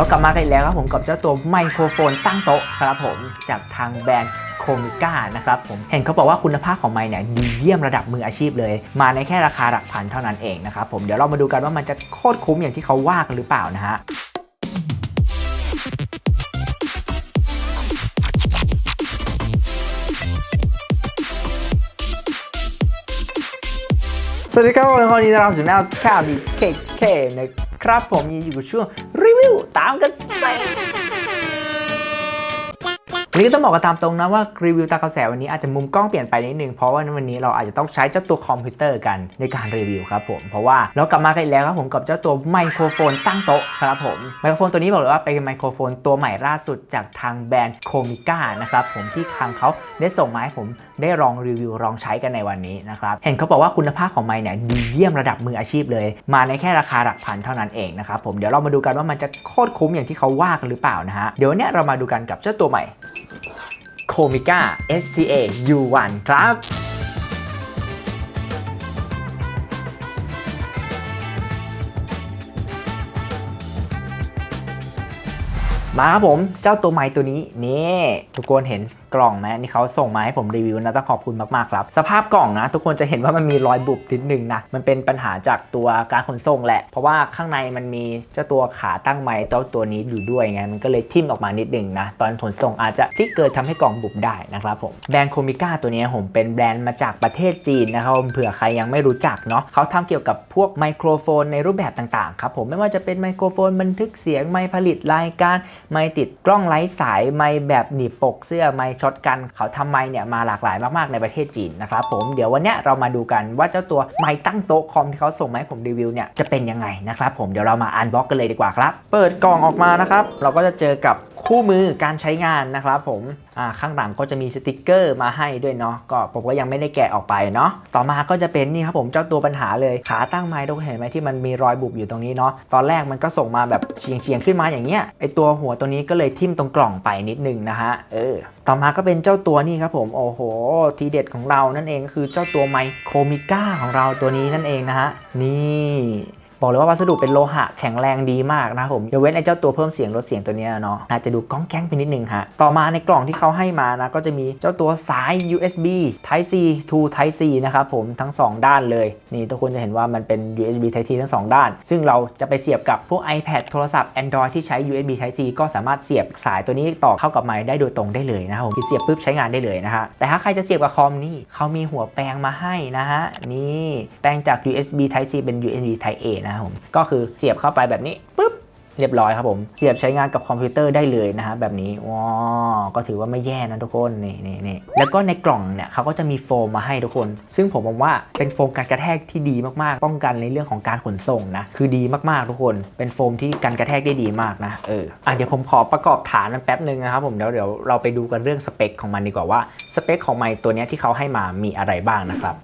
แล้วกลับมากันอีกแล้วครับผมกับเจ้าตัวไมโครโฟนตั้งโต๊ะครับผมจากทางแบรนด์โคมิก้านะครับผมเห็นเขาบอกว่าคุณภาพของไมค์เนี่ยดีเยี่ยมระดับมืออาชีพเลย มาในแค่ราคาหลักพันเท่านั้นเองนะครับผมเดี๋ยวเรามาดูกันว่ามันจะโคตรคุ้มอย่างที่เขาว่ากันหรือเปล่านะฮะสวัสดีครับผมคนนี้เราสู่แนวข่าวดีเคเคนะ ครับผมยังอยู่กับช่วงรีวิวตามกันไป นี้ก็ต้องบอกกันตามตรงนะว่ารีวิวตามกระแสวันนี้อาจจะมุมกล้องเปลี่ยนไปนิดนึงเพราะว่าวันนี้เราอาจจะต้องใช้เจ้าตัวคอมพิวเตอร์กันในการรีวิวครับผมเพราะว่าเรากลับมากันอีกแล้วครับผมกับเจ้าตัวไมโครโฟนตั้งโต๊ะครับผมไมโครโฟนตัวนี้บอกเลยว่าเป็นไมโครโฟนตัวใหม่ล่าสุดจากทางแบรนด์โคมิก้านะครับผมที่ทางเขาได้ส่งมาให้ผมได้ลองรีวิวลองใช้กันในวันนี้นะครับเห็นเขาบอกว่าคุณภาพของไมค์เนี่ยดีเยี่ยมระดับมืออาชีพเลย มาในแค่ราคาหลักพันเท่านั้นเองนะครับผมเดี๋ยวเรามาดูกันว่ามันจะโคตรคุ้มอย่างที่เขาว่ากันหรือเปล่านะฮะเดี๋ยวเนี้ยเรามาดูกันกับเจ้าตัวใหม่โคมิก้า STA U1 ครับ มาครับผมเจ้าตัวไม้ตัวนี้นี่ทุกคนเห็นกล่องไหมนี่เขาส่งมาให้ผมรีวิวนะต้องขอบคุณมากๆครับ สภาพกล่องนะ ทุกคนจะเห็นว่ามันมีรอยบุบนิดนึงนะมันเป็นปัญหาจากตัวการขนส่งแหละ เพราะว่าข้างในมันมีเจ้าตัวขาตั้งไม้เจ้าตัวนี้อยู่ด้วยไงมันก็เลยทิ่มออกมานิดนึงนะตอนขนส่งอาจจะที่เกิดทำให้กล่องบุบได้นะครับผมแบรนด์โคมิก้าตัวนี้ผมเป็นแบรนด์มาจากประเทศจีนนะครับผมเผื่อใครยังไม่รู้จักเนาะเขาทำเกี่ยวกับพวกไมโครโฟนในรูปแบบต่างๆครับผมไม่ว่าจะเป็นไมโครโฟนบันทึกเสียงไมค์ผลิตรายการไม่ติดกล้องไร้สาย ไม่แบบหนีบปกเสื้อ ไม่ช็อตกัน เขาทำไมเนี่ยมาหลากหลายมากๆในประเทศจีนนะครับผม เดี๋ยววันนี้เรามาดูกันว่าเจ้าตัวไม้ตั้งโต๊ะคอมที่เขาส่งมาให้ผมรีวิวเนี่ยจะเป็นยังไงนะครับผม เดี๋ยวเรามาอันบ็อกกันเลยดีกว่าครับ เปิดกล่องออกมานะครับ เราก็จะเจอกับ คู่มือการใช้งานนะครับผมข้างหลังก็จะมีสติกเกอร์มาให้ด้วยเนาะก็ผมก็ยังไม่ได้แกะออกไปเนาะต่อมาก็จะเป็นนี่ครับผมเจ้าตัวปัญหาเลยขาตั้งไม้ทุกคนเห็นไหมที่มันมีรอยบุบอยู่ตรงนี้เนาะตอนแรกมันก็ส่งมาแบบเฉียงเฉียงๆขึ้นมาอย่างเงี้ยไอตัวหัวตัวนี้ก็เลยทิ่มตรงกล่องไปนิดนึงนะฮะเออต่อมาก็เป็นเจ้าตัวนี่ครับผมโอ้โห ทีเด็ดของเรานั่นเองคือเจ้าตัวไมโครมิก้าของเราตัวนี้นั่นเองนะฮะนี่ บอกเลยว่าวัสดุเป็นโลหะแข็งแรงดีมากนะครับผมยกเว้นไอ้เจ้าตัวเพิ่มเสียงลดเสียงตัวนี้เนาะอาจจะดูก้องแก้งไปนิดนึงฮะต่อมาในกล่องที่เขาให้มานะก็จะมีเจ้าตัวสาย USB Type C to Type C นะครับผมทั้ง 2 ด้านเลย นี่ทุกคนจะเห็นว่ามันเป็น USB Type C ทั้ง 2 ด้าน ซึ่งเราจะไปเสียบกับพวก iPad โทรศัพท์ Android ที่ใช้ USB Type C ก็สามารถเสียบสายตัวนี้ต่อเข้ากับไมค์ได้โดยตรงได้เลยนะครับผมเสียบปุ๊บใช้งานได้เลยนะฮะแต่ถ้าใครจะเสียบกับคอมนี่เขามีหัวแปลงมาให้นะฮะนี่แปลงจาก USB Type C เป็น USB Type A นะครับผมก็คือเสียบเข้าไปแบบนี้ปุ๊บเรียบร้อยครับผมเสียบใช้งานกับคอมพิวเตอร์ได้เลยนะฮะแบบนี้ว้าวก็ถือว่าไม่แย่นะทุกคนนี่นี่นี่แล้วก็ในกล่องเนี่ยเขาก็จะมีโฟมมาให้ทุกคน ซึ่งผมมองว่าเป็นโฟมกันกระแทกที่ดีมากๆ ป้องกันในเรื่องของการขนส่งนะคือดีมากๆทุกคน เป็นโฟมที่กันกระแทกได้ดีมากนะเอออะเดี๋ยวผมขอประกอบฐานมันแป๊บนึงนะครับผมเดี๋ยวเดี๋ยวเราไปดูกันเรื่องสเปคของมันดีกว่าว่าสเปคของไมค์ตัวนี้ที่เขาให้มามีอะไรบ้างนะครับ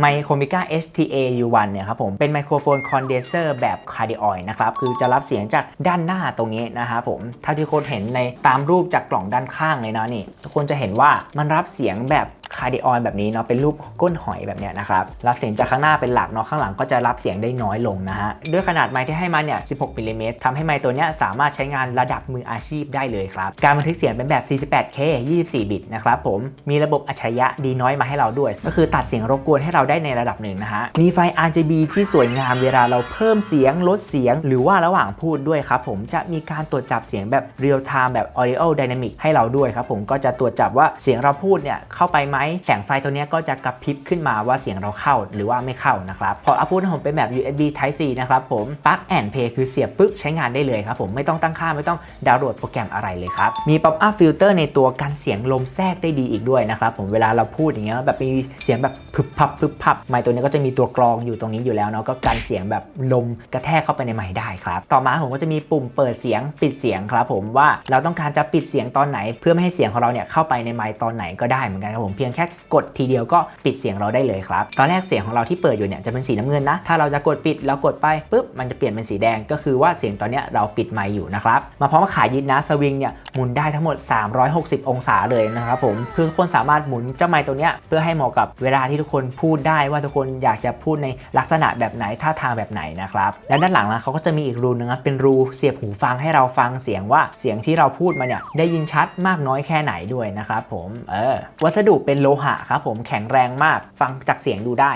ไมโครมิก้า STA U1 เนี่ยครับผมเป็นไมโครโฟนคอนเดนเซอร์แบบคาร์ดิออยนะครับคือจะรับเสียงจากด้านหน้าตรงนี้นะครับผมเท่าที่คนเห็นในตามรูปจากกล่องด้านข้างเลยนะนี่ทุกคนจะเห็นว่ามันรับเสียงแบบ คาร์ดิออยแบบนี้เนาะเป็นรูปก้นหอยแบบเนี้ยนะครับรับเสียงจากข้างหน้าเป็นหลักเนาะข้างหลังก็จะรับเสียงได้น้อยลงนะฮะด้วยขนาดไมค์ที่ให้มาเนี่ย 16มิลลิเมตรทำให้ไมค์ตัวเนี้ยสามารถใช้งานระดับมืออาชีพได้เลยครับ การบันทึกเสียงเป็นแบบ 48K 24 บิตนะครับผมมีระบบอัจฉริยะดีน้อยมาให้เราด้วย ก็คือตัดเสียงรบกวนให้เราได้ในระดับหนึ่งนะฮะมีไฟ RGB ที่สวยงามเวลาเราเพิ่มเสียงลดเสียง หรือว่าระหว่างพูดด้วยครับผมจะมีการตรวจจับเสียงแบบ real time แบบ audio dynamic ให้เราด้วยครับผมก็จะตรวจจับว่าเสียงเราพูดเนี่ยเข้าไปไหมแสงไฟตัวนี้ก็จะกระพริบขึ้นมาว่าเสียงเราเข้าหรือว่าไม่เข้านะครับพออัพพูดผมเป็นแบบ USB Type C นะครับผม plug and play คือเสียบปุ๊บใช้งานได้เลยครับผมไม่ต้องตั้งค่าไม่ต้องดาวน์โหลดโปรแกรมอะไรเลยครับมี pop up filter ในตัวกันเสียงลมแทรกได้ดีอีกด้วยนะครับผมเวลาเราพูดอย่างเงี้ยแบบมีเสียงแบบพึบพับพึบพับไมค์ตัวนี้ก็จะมีตัวกรองอยู่ตรงนี้อยู่แล้วเนาะก็กันเสียงแบบลมกระแทกเข้าไปในไมค์ได้ครับต่อมาผมก็จะมีปุ่มเปิดเสียงปิดเสียงครับผมว่าเราต้องการจะปิดเสียงตอนไหน เพื่อไม่ให้เสียงของเราเนี่ยเข้าไปในไมค์ตอนไหนก็ได้เหมือนกันครับผมเพียงยงแค่กดทีเดียวก็ปิดเสียงเราได้เลยครับ ตอนแรกเสียงของเราที่เปิดอยู่เนี่ยจะเป็นสีน้ำเงินนะ ถ้าเราจะกดปิดเรากดไปปุ๊บมันจะเปลี่ยนเป็นสีแดงก็คือว่าเสียงตอนนี้เราปิดไมค์อยู่นะครับ มาพร้อมขายึดนะสวิงเนี่ยหมุนได้ทั้งหมด 360 องศาเลยนะครับผมคือทุกคนสามารถหมุนเจ้าไมค์ตัวเนี้ยเพื่อให้เหมาะกับเวลาที่ทุกคนพูดได้ว่าทุกคนอยากจะพูดในลักษณะแบบไหนท่าทางแบบไหนนะครับและด้านหลังนะเขาก็จะมีอีกรูนึงนะเป็นรูเสียบหูฟังให้เราฟังเสียงว่าเสียงที่เราพูดมาเนี่ยได้ยินชัดมากน้อยแค่ไหนด้วยนะครับผมเออวัสดุเป็นโลหะครับผมแข็งแรงมากฟังจากเสียงดูได้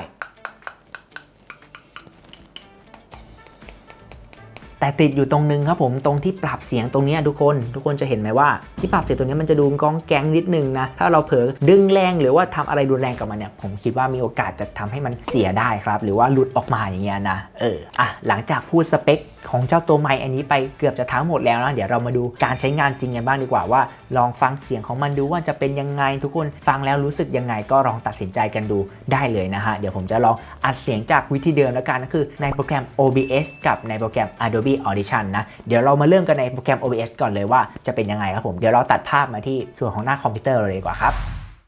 แต่ติดอยู่ตรงนึงครับผมตรงที่ปรับเสียงตรงนี้ทุกคนทุกคนจะเห็นไหมว่า ที่ปรับเสียงตรงนี้มันจะดูก้องแก๊งนิดนึงนะถ้าเราเผลอดึงแรงหรือว่าทำอะไรรุนแรงกับมันเนี่ยผมคิดว่ามีโอกาสจะทำให้มันเสียได้ครับ หรือว่าหลุดออกมาอย่างเงี้ยนะเอออะหลังจากพูดสเปคของเจ้าตัวไมค์อันนี้ไปเกือบจะทั้งหมดแล้วนะเดี๋ยวเรามาดูการใช้งานจริงกันบ้างดีกว่าว่า ลองฟังเสียงของมันดูว่าจะเป็นยังไงทุกคนฟังแล้วรู้สึกยังไงก็ลองตัดสินใจกันดูได้เลยนะฮะเดี๋ยวผมจะลองอัดเสียงจากวิธีเดิมแล้วกันก็คือในโปรแกรม OBS กับในโปรแกรม Adobe Audition นะ เดี๋ยวเรามาเริ่มกันในโปรแกรม OBS ก่อนเลยว่าจะเป็นยังไงครับผม เดี๋ยวเราตัดภาพมาที่ส่วนของหน้าคอมพิวเตอร์เลยดีกว่าครับ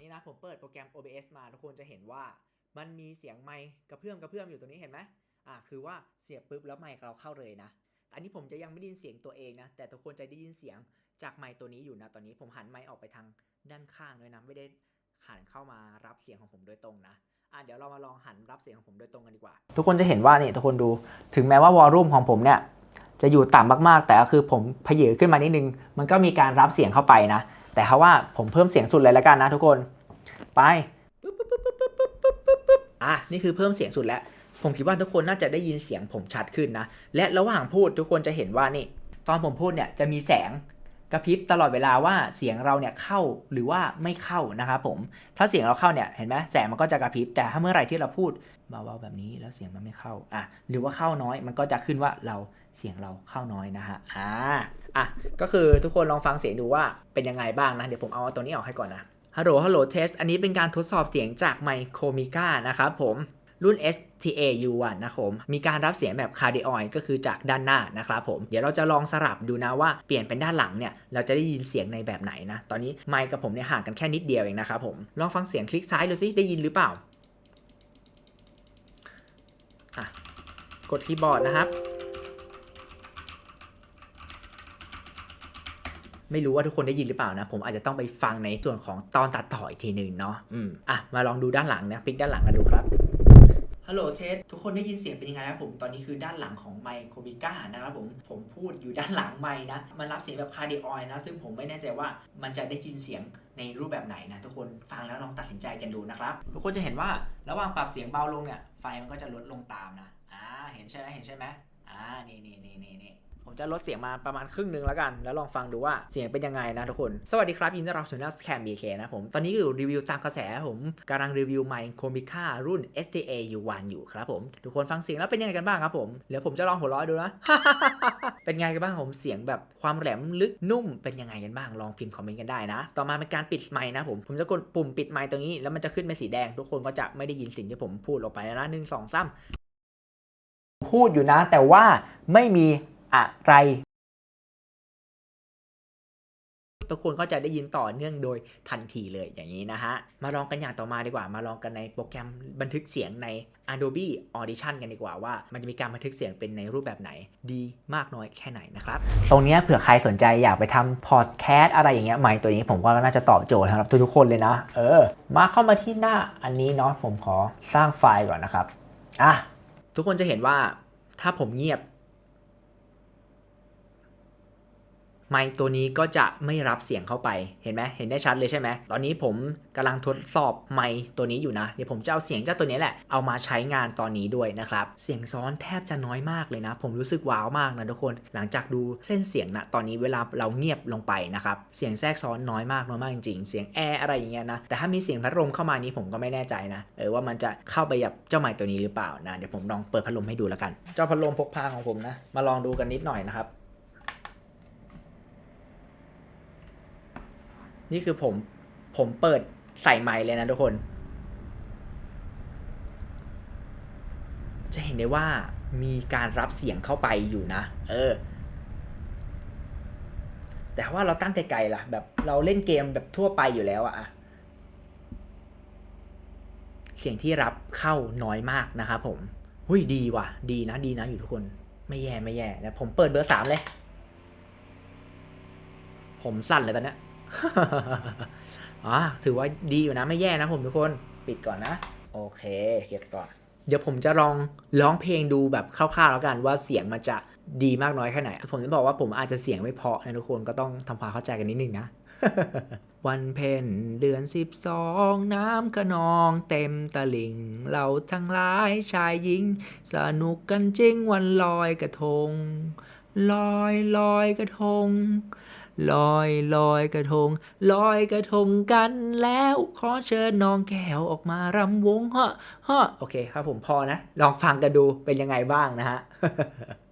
นี่นะผมเปิดโปรแกรม OBS มาทุกคนจะเห็นว่า มันมีเสียงไมค์กระเพื่อมกระเพื่อมอยู่ตรงนี้เห็นไหมอ่าคือว่าเสียบปุ๊บแล้วไมค์เราเข้าเลยนะ อันนี้ผมจะยังไม่ได้ยินเสียงตัวเองนะ แต่ทุกคนจะได้ยินเสียงจากไมค์ตัวนี้อยู่นะ ตอนนี้ผมหันไมค์ออกไปทางด้านข้างด้วยนะ ไม่ได้หันเข้ามารับเสียงของผมโดยตรงนะ อะเดี๋ยวเรามาลองหันรับเสียงของผมโดยตรงกันดีกว่า ทุกคนจะเห็นว่านี่ทุกคนดูถึงแม้ว่าวอลลุ่มของผมเนี่ยจะอยู่ต่ำมากๆ แต่ก็คือผมเพเยขึ้นมานิดนึง มันก็มีการรับเสียงเข้าไปนะ แต่ถ้าว่าผมเพิ่มเสียงสุดเลยแล้วกันนะทุกคนไปอะนี่คือเพิ่มเสียงสุดแล้ว ผมคิดว่าทุกคนน่าจะได้ยินเสียงผมชัดขึ้นนะ และระหว่างพูดทุกคนจะเห็นว่านี่ ตอนผมพูดเนี่ยจะมีแสง กระพริบตลอดเวลาว่าเสียงเราเนี่ยเข้าหรือว่าไม่เข้านะครับผม ถ้าเสียงเราเข้าเนี่ยเห็นไหมแสงมันก็จะกระพริบแต่ถ้าเมื่อไหร่ที่เราพูดเบาๆแบบนี้แล้วเสียงมันไม่เข้าอะหรือว่าเข้าน้อยมันก็จะขึ้นว่าเราเสียงเราเข้าน้อยนะฮะอ่าอะก็คือทุกคนลองฟังเสียงดูว่าเป็นยังไงบ้างนะเดี๋ยวผมเอาตัวนี้ออกให้ก่อนนะฮัลโหลฮัลโหลเทสอันนี้เป็นการทดสอบเสียงจากไมโครมิก้านะครับผมรุ่น TAU 1นะครับผมมีการรับเสียงแบบคาร์ดิออยก็คือจากด้านหน้านะครับผมเดี๋ยวเราจะลองสลับดูนะว่าเปลี่ยนเป็นด้านหลังเนี่ยเราจะได้ยินเสียงในแบบไหนนะตอนนี้ไมค์กับผมเนี่ยห่างกันแค่นิดเดียวเองนะครับผมลองฟังเสียงคลิกซ้ายดูซิได้ยินหรือเปล่าอะกดคีย์บอร์ดนะครับไม่รู้ว่าทุกคนได้ยินหรือเปล่านะ ผมอาจจะต้องไปฟังในส่วนของตอนตัดต่ออีกทีหนึ่งเนาะ อืม อะ มาลองดูด้านหลังนะ พลิกด้านหลังกันดูครับ ฮัลโหลเทสทุกคนได้ยินเสียงเป็นยังไงครับผม ตอนนี้คือด้านหลังของไมค์โครบิก้านะครับผม ผมพูดอยู่ด้านหลังไมค์นะ มันรับเสียงแบบคาร์ดิออยนะ ซึ่งผมไม่แน่ใจว่ามันจะได้ยินเสียงในรูปแบบไหนนะ ทุกคนฟังแล้วลองตัดสินใจกันดูนะครับ ทุกคนจะเห็นว่าระหว่างปรับเสียงเบาลงเนี่ย ไฟมันก็จะลดลงตามนะ อ่า เห็นใช่ไหมเห็นใช่ไหมอ่า นี่นี่นี่นี่นี่ ผมจะลดเสียงมาประมาณครึ่งหนึ่งแล้วกัน แล้วลองฟังดูว่าเสียงเป็นยังไงนะทุกคน สวัสดีครับยินดีต้อนรับสู่นักแคม BK นะผม ตอนนี้อยู่รีวิวตามกระแสผมกำลังรีวิวไมค์โคมิค่ารุ่น STA U1 อยู่ครับผม ทุกคนฟังเสียงแล้วเป็นยังไงกันบ้างครับผมเดี๋ยวผมจะลองหัวเราะดูนะ เป็นไงกันบ้างผมเสียงแบบความแหลมลึกนุ่มเป็นยังไงกันบ้างลองพิมพ์คอมเมนต์กันได้นะ ต่อมาเป็นการปิดไมค์นะผมผมจะกดปุ่มปิดไมค์ตรงนี้แล้วมันจะขึ้นเป็นสีแดง ทุกคนก็จะไม่ได้ยินสิ่งที่ผมพูดออกไปนะหนึ่งสองสามพูดอยู่นะ แต่ว่าไม่มี อะไร ทุกคนก็จะได้ยินต่อเนื่องโดยทันทีเลยอย่างนี้นะฮะ มาลองกันอย่างต่อมาดีกว่า มาลองกันในโปรแกรมบันทึกเสียงใน Adobe Audition กันดีกว่าว่า มันจะมีการบันทึกเสียงเป็นในรูปแบบไหนดีมากน้อยแค่ไหนนะครับ ตรงเนี้ยเผื่อใครสนใจอยากไปทำพอดแคสต์อะไรอย่างเงี้ยใหม่ตัวนี้ผมว่าน่าจะตอบโจทย์สำหรับทุกๆคนเลยนะ เออ มาเข้ามาที่หน้าอันนี้เนาะผมขอสร้างไฟล์ก่อนนะครับอะทุกคนจะเห็นว่าถ้าผมเงียบ ไมค์ตัวนี้ก็จะไม่รับเสียงเข้าไป เห็นไหมเห็นได้ชัดเลยใช่ไหม ตอนนี้ผมกำลังทดสอบไมค์ตัวนี้อยู่นะ เดี๋ยวผมจะเอาเสียงเจ้าตัวนี้แหละ เอามาใช้งานตอนนี้ด้วยนะครับ เสียงซ้อนแทบจะน้อยมากเลยนะ ผมรู้สึกว้าวมากนะทุกคน หลังจากดูเส้นเสียงนะตอนนี้เวลาเราเงียบลงไปนะครับ เสียงแทรกซ้อนน้อยมากน้อยมากจริงๆเสียงแอร์อะไรอย่างเงี้ยนะ แต่ถ้ามีเสียงพัดลมเข้ามานี้ผมก็ไม่แน่ใจนะ เออว่ามันจะเข้าไปกับเจ้าไมค์ตัวนี้หรือเปล่านะ เดี๋ยวผมลองเปิดพัดลมให้ดูแล้วกัน เจ้าพัดลมพกพาของผมนะ มาลองดูกันนิดหน่อยนะครับ นี่คือผมผมเปิดใส่ไมค์เลยนะทุกคน จะเห็นได้ว่ามีการรับเสียงเข้าไปอยู่นะ เออ แต่ว่าเราตั้งไกลๆล่ะ แบบเราเล่นเกมแบบทั่วไปอยู่แล้วอะอะสียงที่รับเข้าน้อยมากนะครับผม หุ้ยดีว่ะ ดีนะ ดีนะอยู่ทุกคน ไม่แย่ไม่แย่แล้วผมเปิดเบอร์สามเลย ผมสั่นเลยตอนนี้ อ่าถือว่าดีอยู่นะไม่แย่นะผมทุกคนปิดก่อนนะ โอเคเก็บก่อน เดี๋ยวผมจะลองร้องเพลงดูแบบคร่าวๆแล้วกันว่าเสียงมันจะดีมากน้อยแค่ไหน ผมจะบอกว่าผมอาจจะเสียงไม่เพาะนะทุกคนก็ต้องทำความเข้าใจกันนิดนึงนะ วันเพ็ญเดือนสิบสองน้ำกระนองเต็มตลิ่ง เราทั้งหลายชายหญิง สนุกกันจริงวันลอยกระทง ลอยลอยกระทง ลอยลอยกระทง ลอยกระทงกันแล้ว ขอเชิญน้องแก้วออกมารำวงฮะฮะโอเคครับผมพอนะ ลองฟังกันดูเป็นยังไงบ้างนะฮะ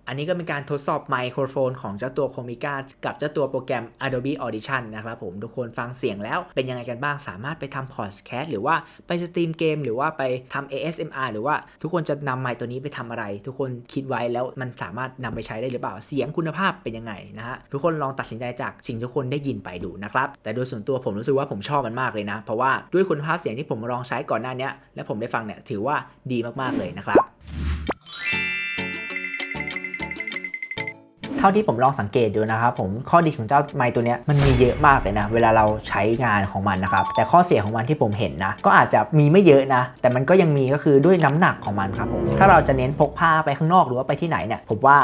อันนี้ก็เป็นการทดสอบไมโครโฟนของเจ้าตัว Comica กับเจ้าตัวโปรแกรม Adobe Audition นะครับผม ทุกคนฟังเสียงแล้วเป็นยังไงกันบ้างสามารถไปทำพอดแคสต์หรือว่าไปสตรีมเกมหรือว่าไปทำ ASMR หรือว่าทุกคนจะนำไมค์ตัวนี้ไปทำอะไร ทุกคนคิดไว้แล้วมันสามารถนำไปใช้ได้หรือเปล่าเสียงคุณภาพเป็นยังไงนะฮะทุกคนลองตัดสินใจจากสิ่งทุกคนได้ยินไปดูนะครับแต่โดยส่วนตัวผมรู้สึกว่าผมชอบมันมากเลยนะ เพราะว่าด้วยคุณภาพเสียงที่ผมลองใช้ก่อนหน้านี้และผมได้ฟังเนี่ยถือว่าดีมากๆเลยนะครับ ท่าที่ผมลองสังเกตดูนะครับผมข้อดีของเจ้าไมค์ตัวนี้มันมีเยอะมากเลยนะ เวลาเราใช้งานของมันนะครับ แต่ข้อเสียของมันที่ผมเห็นนะ ก็อาจจะมีไม่เยอะนะ แต่มันก็ยังมีก็คือด้วยน้ำหนักของมันครับผมถ้าเราจะเน้นพกพาไปข้างนอกหรือว่าไปที่ไหนเนี่ยผมว่า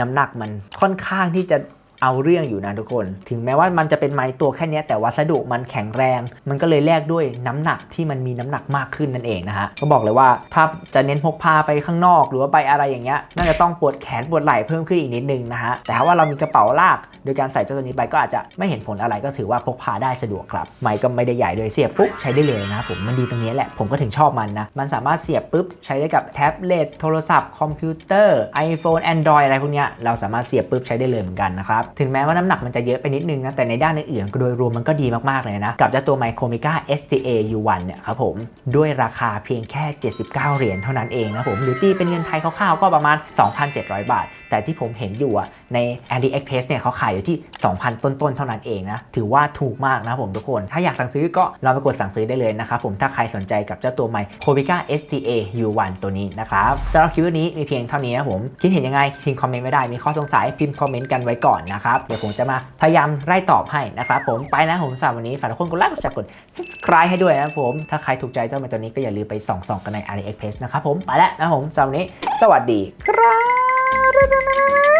น้ำหนักมันค่อนข้างที่จะ เอาเรื่องอยู่นะทุกคน ถึงแม้ว่ามันจะเป็นไม้ตัวแค่เนี้ยแต่วัสดุมันแข็งแรง มันก็เลยแลกด้วยน้ำหนักที่มันมีน้ำหนักมากขึ้นนั่นเองนะฮะก็บอกเลยว่าถ้าจะเน้นพกพาไปข้างนอก หรือว่าไปอะไรอย่างเงี้ยน่าจะต้องปวดแขนปวดไหล่เพิ่มขึ้นอีกนิดนึงนะฮะแต่ถ้าว่าเรามีกระเป๋าลาก โดยการใส่เจ้าตัวนี้ไปก็อาจจะไม่เห็นผลอะไรก็ถือว่าพกพาได้สะดวกครับไม้ก็ไม่ได้ใหญ่เลยเสียบปุ๊บใช้ได้เลยนะผมมันดีตรงนี้แหละผมก็ถึงชอบมันนะมันสามารถเสียบปุ๊บใช้ได้กับแท็บเล็ตโทรศัพท์คอมพิวเตอร์ iPhone Android อะไรพวกเนี้ยเราสามารถเสียบปุ๊บใช้ได้เลยเหมือนกันนะครับถึงแม้ว่าน้ำหนักมันจะเยอะไปนิดนึงนะ แต่ในด้านอื่นๆโดยรวมมันก็ดีมากๆเลยนะ กับเจ้าตัวไมโครมิก้า STA U1 เนี่ยครับผม ด้วยราคาเพียงแค่ 79 เหรียญเท่านั้นเองนะผม หรือตีเป็นเงินไทยคร่าวๆก็ประมาณ 2,700 บาทแต่ที่ผมเห็นอยู่อะใน AliExpress เนี่ยเขาขายอยู่ที่ 2,000 ต้นๆ เท่านั้นเองนะ ถือว่าถูกมากนะผมทุกคน ถ้าอยากสั่งซื้อก็ลองไปกดสั่งซื้อได้เลยนะครับผม ถ้าใครสนใจกับเจ้าตัวใหม่ c o v i c a STA U1 ตัวนี้นะครับสำหรับคลิปนี้มีเพียงเท่านี้นะผม คิดเห็นยังไงพิมพ์คอมเมนต์ไม่ได้ มีข้อสงสัยพิมพ์คอมเมนต์กันไว้ก่อนนะครับ เดี๋ยวผมจะมาพยายามไล่ตอบให้นะครับผม ไปนะผมสำหรับวันนี้ฝากทุกคนกดไลค์ กดแชร์ กด subscribe ให้ด้วยนะผม ถ้าใครถูกใจเจ้าใหม่ตัวนี้ก็อย่าลืมไปส่องๆกันใน AliExpress นะครับผม ไปแล้วนะผมสำหรับวันนี้ สวัสดีครับ Bye-bye.